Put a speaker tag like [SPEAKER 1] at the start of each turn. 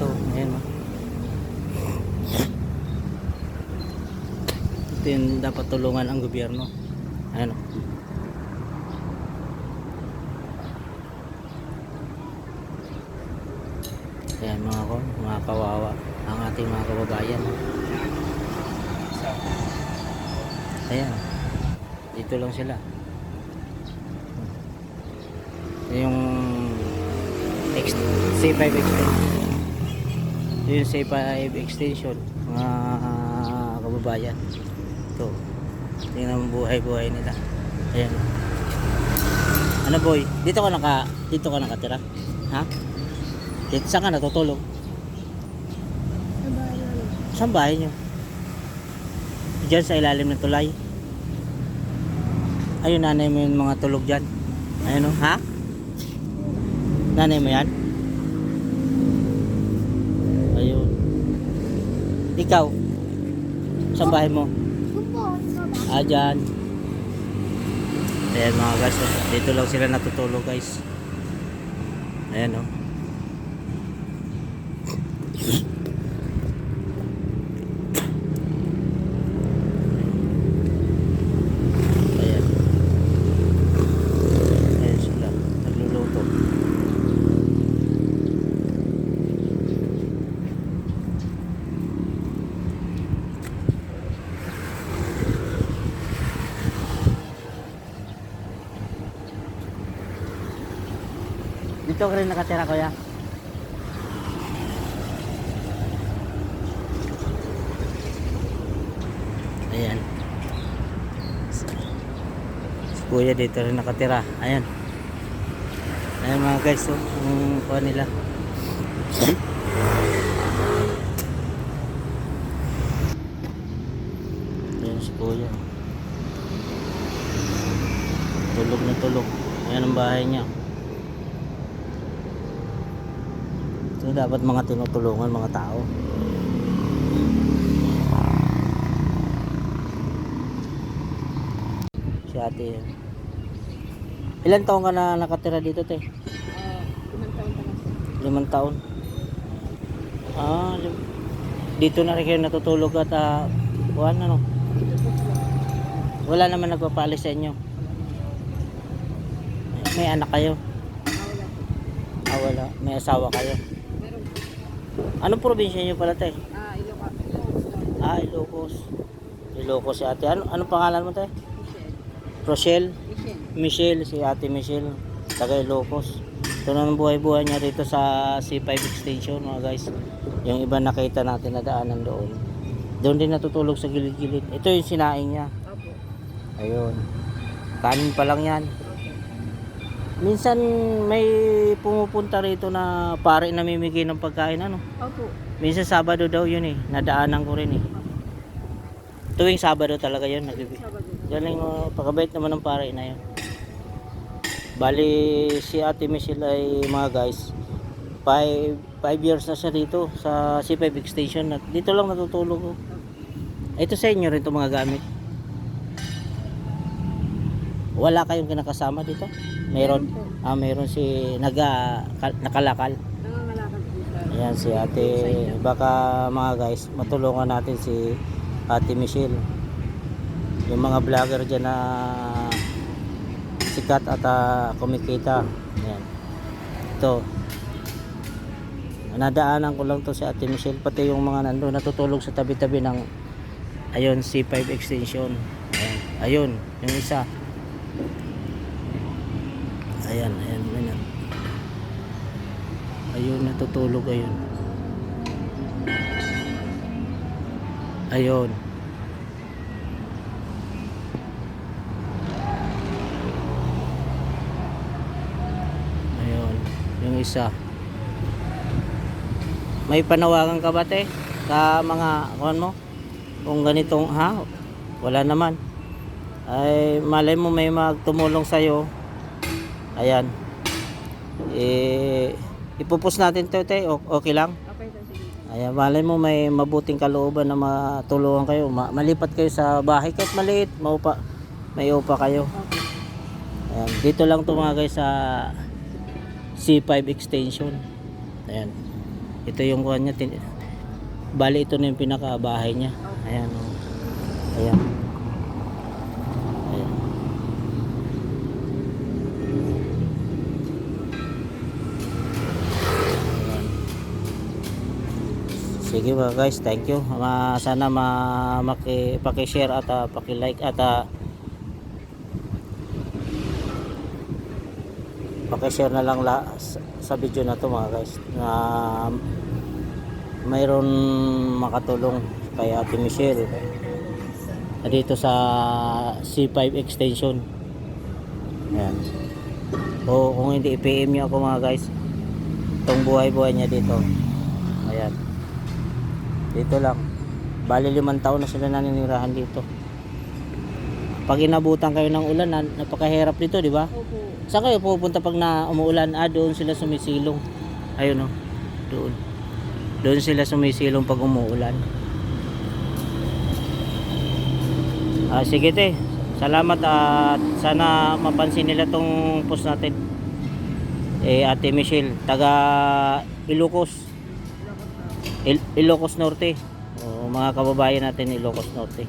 [SPEAKER 1] dito. Ayan o. Ito yung dapat tulungan ang gobyerno. Ayan o. Ayan mga ko, mga kawawa ang ating mga kababayan. Oh. Ayan. Dito lang sila. Yung X, C5 extension. Ito yung C5 extension mga kababayan. Ito. Tingnan mo buhay-buhay nila. Ayan. Ano boy? Dito ka naka dito ka nakatira? Ha? Dito saan ka natutulog? Saan bahay nyo? Diyan sa ilalim ng tulay. Ayun nanay mo yung mga tulog dyan. Ayun o, ha? Nanay mo yan? Ayun. Ikaw? Saan bahay mo? Ah, dyan. Ayan mga guys, dito lang sila natutulog guys. Ayan o. Oh. Ayan. Ayan sila. Nagluluto. Dito ka rin nakatira kuya? Ayan. Si kuya dito rin nakatira. Ayan. Ayan mga guys, oh, yung kuha nila. Ayan si kuya. Tulog na tulog. Ayan ang bahay niya. Ito dapat mga tinutulungan mga tao. Si ate yan. Ilan taon ka na nakatira dito, te? Limang taon. Ah, lim- dito na rin kayo natutulog at uh, buwan, ano? Wala naman nagpapalis sa inyo. May anak kayo? Ah, wala. May asawa kayo? Anong probinsya niyo pala, te?
[SPEAKER 2] Ah, Iloca.
[SPEAKER 1] Ah, Ilocos. Ilocos si ate. Ano, anong pangalan mo, te? Rochelle?
[SPEAKER 2] Michelle.
[SPEAKER 1] Michelle, si ate Michelle. Taga Ilocos. Ito na ang buhay-buhay niya dito sa C5 extension, mga guys. Yung iba nakita natin na daanan doon. Doon din natutulog sa gilid-gilid. Ito yung sinaing niya. Ayun. Kanin pa lang yan. Minsan may pumupunta rito na pare namimigay ng pagkain ano.
[SPEAKER 2] Opo.
[SPEAKER 1] Minsan Sabado daw yun eh. Nadaanan ko rin eh. Tuwing Sabado talaga yun. Nagbibig.
[SPEAKER 2] Sabado.
[SPEAKER 1] Galing mo, pagkabait naman ng pare na yun. Bali, si Ate Michelle ay mga guys, 5 years na siya dito sa C5 extension. At dito lang natutulog. oh. Ito sa inyo rin itong mga gamit. Wala kayong kinakasama dito? Meron. Ah, meron si naga kal- nakalakal. Ayan si ate, baka mga guys, matulungan natin si ate Michelle. Yung mga vlogger dyan na sikat at ah, kumikita. Ayan. Ito. Nadaanan ko lang to si ate Michelle, pati yung mga nandun natutulog sa tabi-tabi ng ayun, C5 extension. Ayun yung isa. Ayan, ayan, ayan. Ayun, natutulog ayun. Ayun. Ayun, yung isa. May panawagan ka ba te? Sa mga, kuhan mo? Kung ganitong, ha? Wala naman. Ay, malay mo may magtumulong sa'yo. Ayan. Eh, ipupus natin to te. Okay lang?
[SPEAKER 2] Okay, sir, sige.
[SPEAKER 1] Ayan, malay mo may mabuting kalooban na matulungan kayo. Ma- malipat kayo sa bahay kahit maliit, maupa, may upa kayo. Ayan, dito lang to mga guys sa C5 extension. Ayan. Ito yung kuha niya. Bali ito na yung pinaka bahay niya. Ayan. Oh. Ayan. Ayan. Sige ba guys, thank you. Ma, sana ma maki, paki-share at uh, paki-like at uh, paki-share na lang la, sa, sa video na to mga guys. Na mayroon makatulong kay Ate Michelle dito sa C5 extension. Ayan. O kung hindi i-PM nyo ako mga guys. Itong buhay-buhay niya dito. Ayan dito lang bali limang taon na sila naninirahan dito pag inabutan kayo ng ulan na- napakahirap dito di ba
[SPEAKER 2] Opo.
[SPEAKER 1] Saan kayo pupunta pag na umuulan? Ah, doon sila sumisilong. Ayun oh. Doon. Doon sila sumisilong pag umuulan. Ah, sige te. Salamat at sana mapansin nila tong post natin. Eh, Ate Michelle, taga Ilocos. Il- Ilocos Norte. O, mga kababayan natin Ilocos Norte.